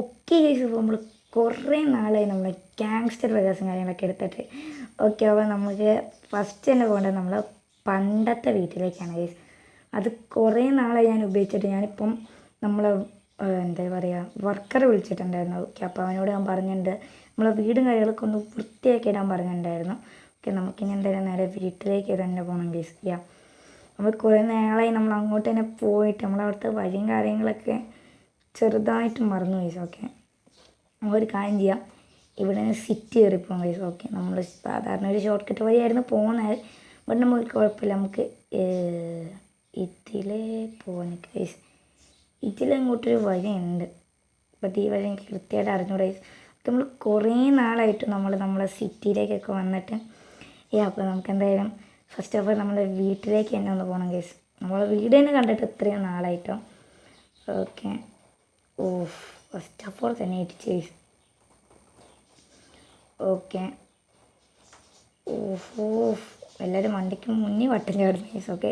ഒക്കെ കേസ് നമ്മൾ കുറേ നാളായി നമ്മൾ ഗാങ്സ്റ്റർ വികാസം കാര്യങ്ങളൊക്കെ എടുത്തിട്ട്. ഓക്കെ അപ്പോൾ നമുക്ക് ഫസ്റ്റ് തന്നെ പോകേണ്ടത് നമ്മൾ പണ്ടത്തെ വീട്ടിലേക്കാണ് കേസ് അത് കുറേ നാളായി ഞാൻ ഉപയോഗിച്ചിട്ട് ഞാനിപ്പം നമ്മൾ എന്താ പറയുക വർക്കറെ വിളിച്ചിട്ടുണ്ടായിരുന്നു. ഓക്കെ അപ്പോൾ അവനോട് ഞാൻ പറഞ്ഞിട്ടുണ്ട്. നമ്മളെ വീടും കാര്യങ്ങളൊക്കെ ഒന്ന് വൃത്തിയാക്കി ഇടാൻ പറഞ്ഞിട്ടുണ്ടായിരുന്നു. ഓക്കെ നമുക്കിനി എന്തായാലും നേരെ വീട്ടിലേക്ക് തന്നെ പോകണം കേസ് യാ നമ്മൾ കുറേ നാളായി നമ്മൾ അങ്ങോട്ട് തന്നെ പോയിട്ട് നമ്മളവിടുത്തെ വഴിയും കാര്യങ്ങളൊക്കെ ചെറുതായിട്ട് മറന്നു വയസ്സ് ഓക്കെ ഒരു കാര്യം ചെയ്യാം. ഇവിടെ നിന്ന് സിറ്റി കയറി പോകാം വയസ്സ് ഓക്കെ നമ്മൾ സാധാരണ ഒരു ഷോർട്ട് കട്ട് വഴിയായിരുന്നു പോകുന്നത്. ബട്ട് നമുക്ക് കുഴപ്പമില്ല. നമുക്ക് ഇതിലേ പോകാൻ വയസ്സ് ഇതിലങ്ങോട്ടൊരു വഴിയുണ്ട്. ബട്ട് ഈ വഴി എനിക്ക് കൃത്യമായിട്ട് അറിഞ്ഞൂടെ നമ്മൾ കുറേ നാളായിട്ട് നമ്മൾ നമ്മളെ സിറ്റിയിലേക്കൊക്കെ വന്നിട്ട് ഏ അപ്പോൾ നമുക്ക് എന്തായാലും ഫസ്റ്റ് ഓഫ് ഓൾ നമ്മുടെ വീട്ടിലേക്ക് തന്നെ ഒന്ന് പോകണം കേസ് നമ്മളെ വീട് തന്നെ കണ്ടിട്ട് ഇത്രയും നാളായിട്ടോ. Okay oh first of all തന്നെ edit case okay of of എല്ലാവരും വണ്ടിക്ക് മുന്നിൽ വട്ടം ചാടുന്ന കേസ് ഓക്കെ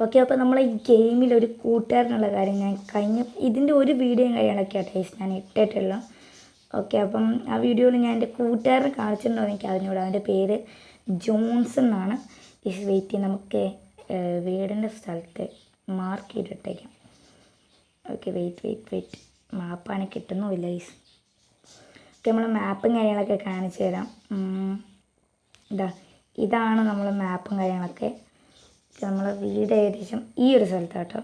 ഓക്കെ അപ്പോൾ നമ്മൾ ഈ ഗെയിമിൽ ഒരു കൂട്ടുകാരനുള്ള കാര്യം ഞാൻ കഴിഞ്ഞ ഇതിന്റെ ഒരു വീഡിയോയും ആട്ടെ കേസ് ഞാൻ ഇട്ടിട്ടുള്ളൂ. ഓക്കെ അപ്പം ആ വീഡിയോയിൽ ഞാൻ എന്റെ കൂട്ടുകാരനെ കാണിച്ചിട്ടുണ്ടോ എനിക്ക് അതിനോട് അവന്റെ പേര് ജോൺസ് എന്നാണ്. ഇസ് വെയിറ്റ് നമുക്ക് വീടിന്റെ സ്ഥലത്ത് മാർക്ക് ചെയ്തിട്ടേക്കാം. ഓക്കെ വെയിറ്റ് വെയിറ്റ് വെയിറ്റ് മാപ്പാണ് കിട്ടുന്നുമില്ല ഈസ് ഓക്കെ നമ്മൾ മാപ്പും കാര്യങ്ങളൊക്കെ കാണിച്ചു തരാം. ഇതാ ഇതാണ് നമ്മൾ മാപ്പും കാര്യങ്ങളൊക്കെ. നമ്മൾ വീട് ഏകദേശം ഈ ഒരു സ്ഥലത്ത് കേട്ടോ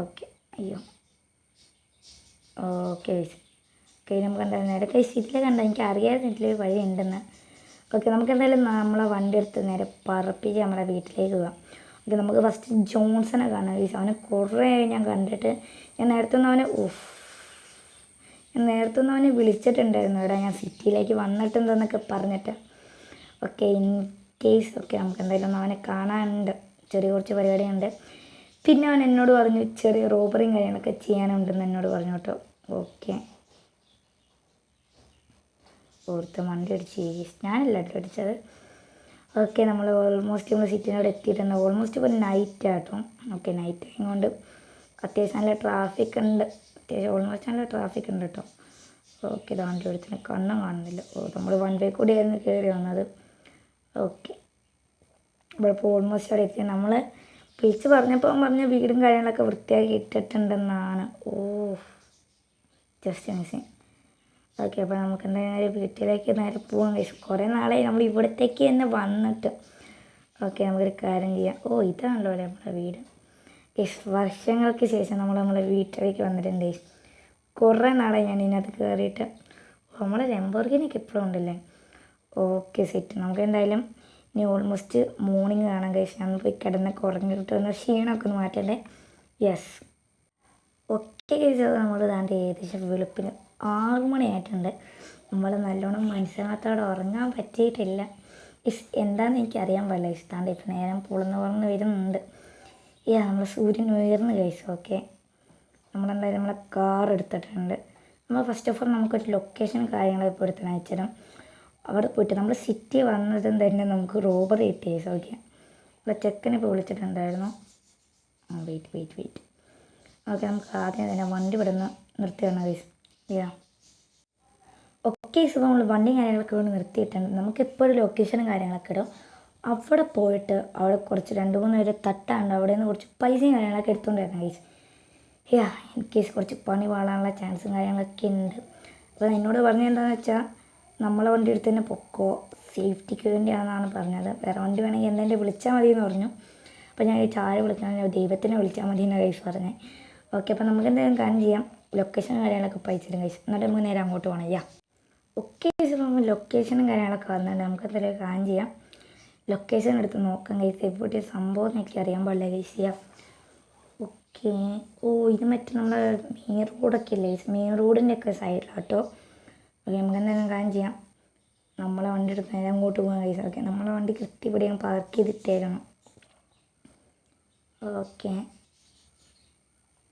ഓക്കെ അയ്യോ. ഓക്കെ ഓക്കെ നമുക്ക് എന്തായാലും നേരെ കൈ സീറ്റിൽ കണ്ട? എനിക്ക് അറിയാതെ ഇതിൽ വഴി ഉണ്ടെന്ന്. ഓക്കെ നമുക്ക് എന്തായാലും നമ്മളെ വണ്ടി എടുത്ത് നേരെ പറപ്പിച്ച് നമ്മളെ വീട്ടിലേക്ക് പോകാം. ഓക്കെ നമുക്ക് ഫസ്റ്റ് ജോൺസനെ കാണാം ഈ അവനെ കുറേ ഞാൻ കണ്ടിട്ട് ഞാൻ നേരത്തെ നിന്ന് അവനെ ഉഫ്. നേരത്തെ ഒന്നും അവനെ വിളിച്ചിട്ടുണ്ടായിരുന്നു. ഇവിടെ ഞാൻ സിറ്റിയിലേക്ക് വന്നിട്ടുണ്ടെന്നൊക്കെ പറഞ്ഞിട്ട്. ഓക്കെ ഇൻ കേസ് ഓക്കെ നമുക്ക് എന്തായാലും അവനെ കാണാനുണ്ട്. ചെറിയ കുറച്ച് പരിപാടിയുണ്ട്. പിന്നെ അവൻ എന്നോട് പറഞ്ഞു ചെറിയ റോബറിയും കാര്യങ്ങളൊക്കെ ചെയ്യാനുണ്ടെന്ന് എന്നോട് പറഞ്ഞു കേട്ടോ. ഓക്കെ. ഓർത്ത് വണ്ടി അടിച്ച് ഞാനല്ല കേട്ടോ അടിച്ചത്. ഓക്കെ നമ്മൾ ഓൾമോസ്റ്റ് നമ്മൾ സിറ്റിനോട് എത്തിയിട്ടുണ്ട്. ഓൾമോസ്റ്റ് ഇപ്പോൾ നൈറ്റ് ആട്ടോ ഓക്കെ നൈറ്റ് ആയതുകൊണ്ട് അത്യാവശ്യം നല്ല ട്രാഫിക് ഉണ്ട്. അത്യാവശ്യം ഓൾമോസ്റ്റ് നല്ല ട്രാഫിക് ഉണ്ട് കേട്ടോ ഓക്കെ ദാണ്ട് ഒരുത്തിന് കണ്ണും കാണുന്നില്ല. ഓ നമ്മൾ വൺ വേ കൂടി ആയിരുന്നു കയറി വന്നത്. ഓക്കെ ഇപ്പോൾ ഓൾമോസ്റ്റ് അവിടെ എത്തി. നമ്മൾ വിളിച്ച് പറഞ്ഞപ്പോൾ പറഞ്ഞ വീടും കാര്യങ്ങളൊക്കെ വൃത്തിയാക്കി ഇട്ടിട്ടുണ്ടെന്നാണ്. ഓ ജസ്റ്റ് മിസ്സിങ് ഓക്കെ അപ്പോൾ നമുക്ക് എന്തായാലും വീട്ടിലേക്ക് നേരെ പോകാൻ കഴിച്ചു കുറേ നാളായി നമ്മൾ ഇവിടത്തേക്ക് തന്നെ വന്നിട്ട്. ഓക്കെ നമുക്കൊരു കാര്യം ചെയ്യാം. ഓ ഇതാണല്ലോ നമ്മുടെ വീട്. വർഷങ്ങൾക്ക് ശേഷം നമ്മൾ നമ്മളെ വീട്ടിലേക്ക് വന്നിട്ടുണ്ട് കുറേ നാളായി ഞാൻ ഇതിനകത്ത് കയറിയിട്ട് നമ്മളെ ലെമ്പോർഗിനൊക്കെ എപ്പോഴും ഉണ്ടല്ലേ? ഓക്കെ സെറ്റ് നമുക്ക് എന്തായാലും ഇനി ഓൾമോസ്റ്റ് മോർണിംഗ് കാണാൻ കഴിച്ചു ഞാൻ പോയി കിടന്ന് കുറഞ്ഞിട്ട് ഒന്ന് ക്ഷീണമൊക്കെ ഒന്ന് മാറ്റണ്ടേ? യെസ് ഒക്കെ കഴിച്ചത് നമ്മൾ ഇതാണ്ട് ഏകദേശം വെളുപ്പിന് ആറു മണിയായിട്ടുണ്ട്. നമ്മൾ നല്ലോണം മനസ്സിനകത്തോടെ ഉറങ്ങാൻ പറ്റിയിട്ടില്ല. ഇസ് എന്താണെന്ന് എനിക്കറിയാൻ പാടില്ല. ഇഷ്ടാണ്ട് ഇപ്പം നേരം പുളന്ന് പുറന്ന് വരുന്നുണ്ട്. യാ നമ്മൾ സൂര്യൻ ഉയർന്ന് കഴിച്ചു ഓക്കെ നമ്മളെന്തായാലും നമ്മളെ കാർ എടുത്തിട്ടുണ്ട്. നമ്മൾ ഫസ്റ്റ് ഓഫ് ഓൾ നമുക്കൊരു ലൊക്കേഷൻ കാര്യങ്ങളൊക്കെ ഇപ്പോൾ എടുത്ത് അയച്ചുതരാം. അവിടെ പോയിട്ട് നമ്മൾ സിറ്റി വന്നതും തന്നെ നമുക്ക് റോബറി കിട്ടിയ ഓക്കെ നമ്മളെ ചെക്കനെ ഇപ്പോൾ വിളിച്ചിട്ടുണ്ടായിരുന്നു. ആ വെയിറ്റ് വെയിറ്റ് വെയിറ്റ് ഓക്കെ നമുക്ക് ആദ്യം തന്നെ വണ്ടി ഇവിടെ നിന്ന് നിർത്തിയാണ് കേസ് യാ ഓക്കെ ഇപ്പോൾ നമ്മൾ വണ്ടി കാര്യങ്ങളൊക്കെ ഇവിടെ നിർത്തിയിട്ടുണ്ട്. നമുക്കിപ്പോൾ ഒരു ലൊക്കേഷനും കാര്യങ്ങളൊക്കെ ഇടും. അവിടെ പോയിട്ട് അവിടെ കുറച്ച് രണ്ട് മൂന്ന് പേര് തട്ടാണ്ട് അവിടെ നിന്ന് കുറച്ച് പൈസയും കാര്യങ്ങളൊക്കെ എടുത്തുകൊണ്ടായിരുന്നു ഗൈസ് യാ ഇൻ കേസ് കുറച്ച് പണി വാളാനുള്ള ചാൻസും കാര്യങ്ങളൊക്കെ ഉണ്ട്. അപ്പോൾ എന്നോട് പറഞ്ഞെന്താണെന്ന് വെച്ചാൽ നമ്മളെ വണ്ടി എടുത്ത് തന്നെ പൊക്കോ. സേഫ്റ്റിക്ക് വേണ്ടിയാണെന്നാണ് പറഞ്ഞത്. വേറെ വണ്ടി വേണമെങ്കിൽ എന്തെങ്കിലും വിളിച്ചാൽ മതി എന്ന് പറഞ്ഞു. അപ്പോൾ ഞാൻ ചോദിച്ചു ആരെ വിളിക്കണം? ദൈവത്തിനെ വിളിച്ചാൽ മതി എന്നാണ് കൈസ് പറഞ്ഞത് ഓക്കെ അപ്പോൾ നമുക്ക് എന്തെങ്കിലും കാര്യം ചെയ്യാം. ലൊക്കേഷൻ കാര്യങ്ങളൊക്കെ പൈച്ചിടും കൈസ് എന്നിട്ട് നമുക്ക് നേരെ അങ്ങോട്ട് പോകണം യാ ഓക്കെ നമ്മൾ ലൊക്കേഷനും കാര്യങ്ങളൊക്കെ വന്നിട്ടുണ്ട്. നമുക്ക് എന്തെങ്കിലും കാര്യം ചെയ്യാം. ലൊക്കേഷൻ എടുത്ത് നോക്കാം കൈസ് എവിടെ സംഭവം എനിക്ക് അറിയാൻ പാടില്ല കഴിച്ച ഓക്കെ ഓ ഇത് മറ്റേ നമ്മുടെ മെയിൻ റോഡൊക്കെ ഇല്ലേ മെയിൻ റോഡിന്റെ ഒക്കെ സൈഡിലാട്ടോ ഓക്കെ നമുക്ക് എന്തെങ്കിലും കാര്യം ചെയ്യാം. നമ്മളെ വണ്ടി എടുത്ത് നേരെ അങ്ങോട്ട് പോകാൻ കൈസ് ഓക്കെ നമ്മളെ വണ്ടി കൃത്യം ഇവിടെ പാർക്ക് ചെയ്തിട്ടേക്കണം. ഓക്കെ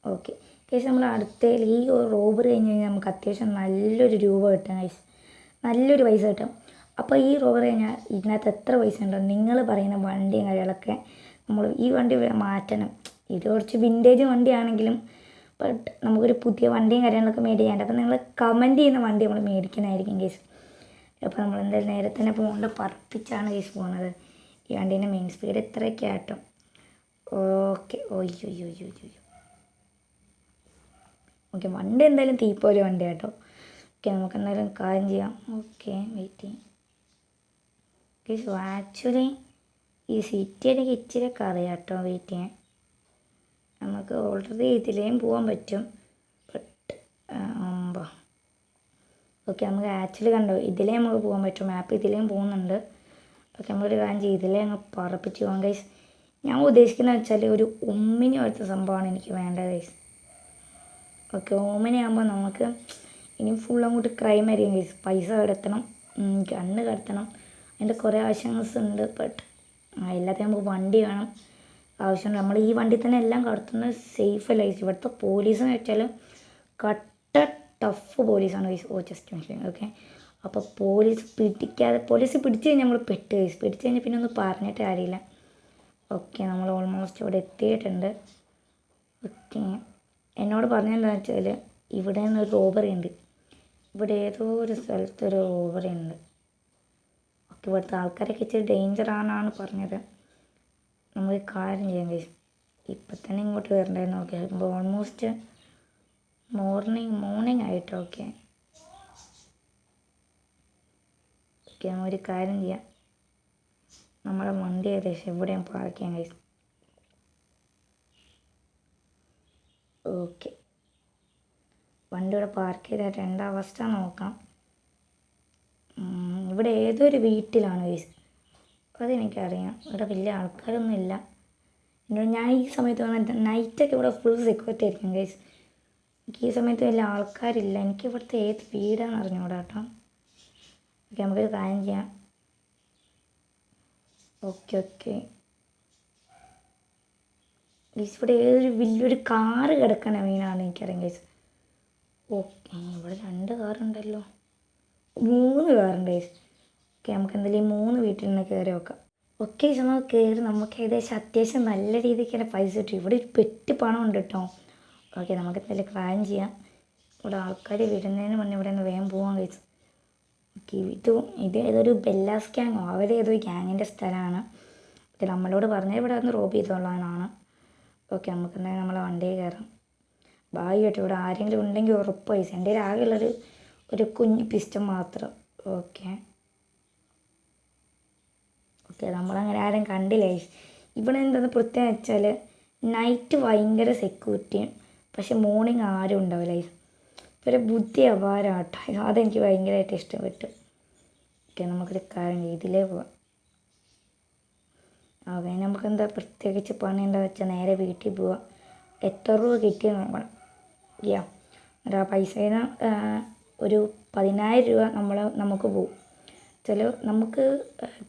ഓക്കെ കേസ് നമ്മൾ അടുത്തതിൽ ഈ റോബറി കഴിഞ്ഞ് കഴിഞ്ഞാൽ നമുക്ക് അത്യാവശ്യം നല്ലൊരു രൂപ കിട്ടും കൈസ് നല്ലൊരു പൈസ കിട്ടും. അപ്പോൾ ഈ റോബറി കഴിഞ്ഞാൽ ഇതിനകത്ത് എത്ര പൈസ ഉണ്ടോ? നിങ്ങൾ പറയുന്ന വണ്ടിയും കാര്യങ്ങളൊക്കെ നമ്മൾ ഈ വണ്ടി മാറ്റണം. ഇത് കുറച്ച് വിന്റേജ് വണ്ടിയാണെങ്കിലും ബട്ട് നമുക്കൊരു പുതിയ വണ്ടിയും കാര്യങ്ങളൊക്കെ മേടിക്കാനുണ്ട് അപ്പോൾ നിങ്ങൾ കമന്റ് ചെയ്യുന്ന വണ്ടി നമ്മൾ മേടിക്കുന്നതായിരിക്കും കേസ് അപ്പോൾ നമ്മൾ എന്തായാലും നേരെ തന്നെ പോകുന്നുണ്ട് പറപ്പിച്ചാണ് കേസ് പോകുന്നത് ഈ വണ്ടീന്റെ മെയിൻ സ്പീഡ് ഇത്രയൊക്കെ ആട്ടോ ഓക്കെ ഒയ്യോ ഒയ്യോ ഒയ്യോ ഓക്കെ വണ്ടി എന്തായാലും തീപ്പോലെ വണ്ടി കേട്ടോ. ഓക്കെ നമുക്ക് എന്തായാലും കാര്യം ചെയ്യാം. ഓക്കെ വെയിറ്റ് ചെയ്യാം ആക്ച്വലി ഈ സിറ്റി എനിക്ക് ഇച്ചിരി കറിയാം കേട്ടോ വെയിറ്റ് ചെയ്യാൻ. നമുക്ക് ഓൾറെഡി ഇതിലേയും പോകാൻ പറ്റും. ബട്ട് ആകുമ്പോൾ ഓക്കെ നമുക്ക് ആക്ച്വലി കണ്ടോ ഇതിലേ നമുക്ക് പോകാൻ പറ്റും. മാപ്പ് ഇതിലേയും പോകുന്നുണ്ട്. ഓക്കെ നമ്മളൊരു കാര്യം ചെയ്യും. ഇതിലേ അങ്ങ് പറപ്പിച്ച് പോകാം ഗൈസ് ഞാൻ ഉദ്ദേശിക്കുന്നത് വെച്ചാൽ ഒരു ഉമ്മിനി പോലത്തെ സംഭവമാണ് എനിക്ക് വേണ്ടത് ഗൈസ് ഓക്കെ ഉമ്മിനി ആകുമ്പോൾ നമുക്ക് ഇനി ഫുൾ അങ്ങോട്ട് ക്രൈം ആയിരിക്കും ഗൈസ് പൈസ കടത്തണം. കണ്ണ് കടത്തണം. അതിന്റെ കുറേ ആവശ്യങ്ങൾസ് ഉണ്ട് ബട്ട് എല്ലാത്തിനും നമുക്ക് വണ്ടി വേണം. ആവശ്യമുണ്ട്. നമ്മൾ ഈ വണ്ടി തന്നെ എല്ലാം കടത്തുന്നത് സേഫ് അല്ല ഇവിടുത്തെ പോലീസ് എന്ന് വെച്ചാൽ കട്ട ടഫ് പോലീസാണ് ജസ്റ്റ് മനസ്സിലായി ഓക്കെ അപ്പോൾ പോലീസ് പിടിക്കാതെ പോലീസ് പിടിച്ച് കഴിഞ്ഞാൽ നമ്മൾ പെട്ട് ഗൈസ് പിടിച്ച് കഴിഞ്ഞാൽ പിന്നെ ഒന്നും പറഞ്ഞിട്ട് കാര്യമില്ല. ഓക്കെ നമ്മൾ ഓൾമോസ്റ്റ് ഇവിടെ എത്തിയിട്ടുണ്ട്. ഓക്കെ എന്നോട് പറഞ്ഞെന്താണെന്ന് വെച്ചാൽ ഇവിടെ നിന്ന് ഒരു റോബറി ഉണ്ട്. ഇവിടെ ഏതോ ഒരു സ്ഥലത്തൊരു റോബറി ഉണ്ട്. ഇവിടുത്തെ ആൾക്കാരൊക്കെ ഇച്ചിരി ഡേഞ്ചർ ആണെന്നാണ് പറഞ്ഞത്. ഈ കാര്യം ചെയ്യാൻ കഴിയും ഇപ്പം തന്നെ ഇങ്ങോട്ട് വരണ്ടായിരുന്നു ഓക്കെ ഇപ്പോൾ ഓൾമോസ്റ്റ് മോർണിംഗ് മോർണിംഗ് ആയിട്ട് ഓക്കെ ഓക്കെ ഒരു കാര്യം ചെയ്യാം. നമ്മുടെ വണ്ടി ഏകദേശം എവിടെയും പാർക്ക് ചെയ്യാൻ കഴിയും ഓക്കെ വണ്ടി ഇവിടെ പാർക്ക് ചെയ്തിട്ട് രണ്ടാം അവസ്ഥ നോക്കാം. ഇവിടെ ഏതൊരു വീട്ടിലാണ് ഗൈസ് അതെനിക്കറിയാം. ഇവിടെ വലിയ ആൾക്കാരൊന്നും ഇല്ല. ഞാൻ ഈ സമയത്ത് വന്നിട്ട് നൈറ്റൊക്കെ ഇവിടെ ഫുൾ സെക്യൂരിറ്റി ആയിരിക്കും ഗൈസ് എനിക്ക് ഈ സമയത്ത് വലിയ ആൾക്കാരില്ല. എനിക്ക് ഇവിടുത്തെ ഏത് വീടാണെന്ന് അറിഞ്ഞൂടാ കേട്ടോ ഓക്കെ നമുക്കൊരു കാര്യം ചെയ്യാം. Okay okay. ഗൈസ് ഇവിടെ ഏതൊരു വലിയൊരു കാറ് കിടക്കണ മീനാണെന്ന് എനിക്കറിയാം ഗൈസ് ഓക്കെ ഇവിടെ രണ്ട് കാറുണ്ടല്ലോ. മൂന്ന് കയറുണ്ട് ഓക്കെ നമുക്ക് എന്തായാലും ഈ മൂന്ന് വീട്ടിൽ നിന്ന് കയറി നോക്കാം. ഓക്കെ നമുക്ക് കയറി നമുക്ക് ഏകദേശം അത്യാവശ്യം നല്ല രീതിക്ക് തന്നെ പൈസ കിട്ടും. ഇവിടെ ഒരു പെറ്റ് പണം ഉണ്ട് കേട്ടോ. ഓക്കെ നമുക്ക് എന്തായാലും കാര്യം ചെയ്യാം. ഇവിടെ ആൾക്കാർ വിടുന്നതിന് മുന്നേ ഇവിടെ നിന്ന് വേഗം പോകാൻ കഴിച്ചു ഓക്കെ ഇത് ഇത് ഏതൊരു ബെല്ലാസ് ഗ്യാങ്ങോ ഏതൊരു ഗ്യാങ്ങിന്റെ സ്ഥലമാണ്. ഓക്കെ നമ്മളോട് പറഞ്ഞാൽ ഇവിടെ വന്ന് റോബ് ചെയ്തോളാനാണ്. ഓക്കെ നമുക്ക് എന്തായാലും നമ്മളെ വണ്ടിയിൽ കയറാം ഭാഗ്യമായിട്ട് ഇവിടെ ആരെങ്കിലും ഉണ്ടെങ്കിൽ ഉറപ്പായി. എന്റെ ഒരു ആകെയുള്ളൊരു ഒരു കുഞ്ഞ് പിസ്റ്റം മാത്രം. ഓക്കെ. ഓക്കെ നമ്മളങ്ങനെ ആരും കണ്ടില്ല. ഇവിടെ എന്താണെന്ന് പ്രത്യേകം വെച്ചാൽ നൈറ്റ് ഭയങ്കര സെക്യൂരിറ്റിയും പക്ഷെ മോർണിംഗ് ആരും ഉണ്ടാവില്ല. ഇവരെ ബുദ്ധി അപാരമാട്ടോ അതെനിക്ക് ഭയങ്കരമായിട്ട് ഇഷ്ടപ്പെട്ടു. ഓക്കെ നമുക്കൊരു കാര്യം. ഇതിലേ പോവാം. നമുക്ക് എന്താ പ്രത്യേകിച്ച് പണി എന്താ വെച്ചാൽ നേരെ വീട്ടിൽ പോവാം. എത്ര രൂപ കിട്ടിയെന്ന് നോക്കണം യാ എന്നിട്ട് ആ നിന്ന് ഒരു പതിനായിരം രൂപ നമ്മൾ നമുക്ക് പോവും. ചില നമുക്ക്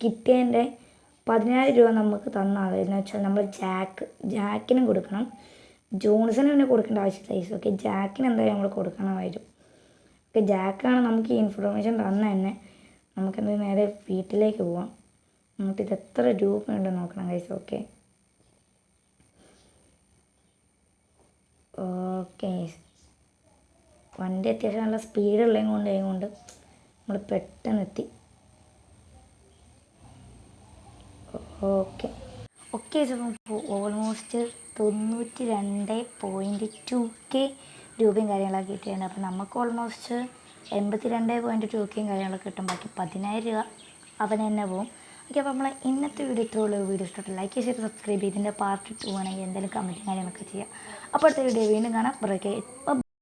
കിട്ടിയതിന്റെ പതിനായിരം രൂപ നമുക്ക് തന്നാൽ എന്ന് വെച്ചാൽ നമ്മൾ ജാക്ക് ജാക്കിനും കൊടുക്കണം. ജോൺസന് പിന്നെ കൊടുക്കേണ്ട ആവശ്യമില്ല ഓക്കെ ജാക്കിന് എന്തായാലും നമ്മൾ കൊടുക്കണം വരും. ഓക്കെ ജാക്കാണ് നമുക്ക് ഈ ഇൻഫർമേഷൻ തന്ന തന്നെ നമുക്കെന്ത് നേരെ വീട്ടിലേക്ക് പോവാം. എന്നിട്ട് ഇത് എത്ര രൂപയുണ്ട് നോക്കണം കൈസ് ഓക്കെ. ഓക്കെ വണ്ടി അത്യാവശ്യം നല്ല സ്പീഡുള്ളതും കൊണ്ട് കൊണ്ട് നമ്മൾ പെട്ടെന്ന് എത്തി. ഓക്കെ ഓക്കെ ഓൾമോസ്റ്റ് തൊണ്ണൂറ്റി രണ്ട് പോയിന്റ് ടു കെ രൂപയും കാര്യങ്ങളൊക്കെ കിട്ടിയിട്ടുണ്ട്. അപ്പോൾ നമുക്ക് ഓൾമോസ്റ്റ് എൺപത്തി രണ്ട് പോയിന്റ് ടു കെയും കാര്യങ്ങളൊക്കെ കിട്ടും. ബാക്കി പതിനായിരം രൂപ അവൻ തന്നെ പോകും ഓക്കെ അപ്പോൾ നമ്മളെ ഇന്നത്തെ വീഡിയോ ഇത്രയുള്ള വീഡിയോ ഇഷ്ടപ്പെട്ടു ലൈക്ക് ചെയ്ത് സബ്സ്ക്രൈബ് ചെയ്ത് ഇതിന്റെ പാർട്ട് ടു ആണെങ്കിൽ എന്തെങ്കിലും കമന്റും കാര്യങ്ങളൊക്കെ ചെയ്യാം അപ്പോൾ അടുത്ത വീഡിയോ വീണ്ടും കാണാം. ബ്രേക്ക്